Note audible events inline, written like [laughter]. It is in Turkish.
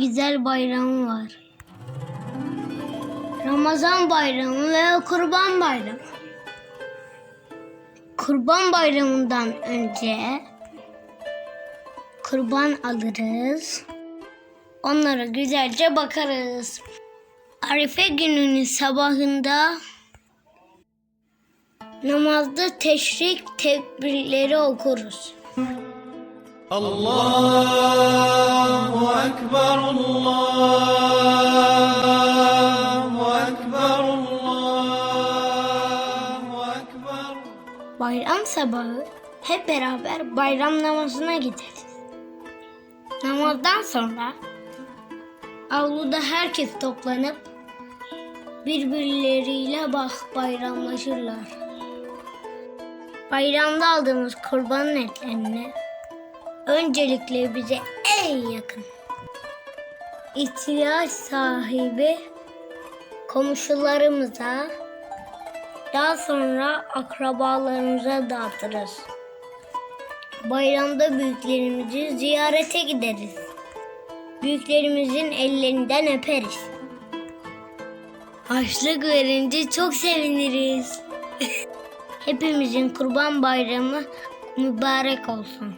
güzel bayramı var. Ramazan bayramı ve Kurban bayramı. Kurban bayramından önce kurban alırız. Onlara güzelce bakarız. Arife gününün sabahında namazda teşrik tekbirleri okuruz. Allahu Ekber, Allahu Ekber, Allahu Ekber. Bayram sabahı hep beraber bayram namazına gideriz. Namazdan sonra avluda herkes toplanıp birbirleriyle bak bayramlaşırlar. Bayramda aldığımız kurbanın etlerini öncelikle bize en yakın ihtiyaç sahibi komşularımıza daha sonra akrabalarımıza dağıtırız. Bayramda büyüklerimizi ziyarete gideriz. Büyüklerimizin ellerinden öperiz. Harçlık verince çok seviniriz. [laughs] Hepimizin kurban bayramı mübarek olsun.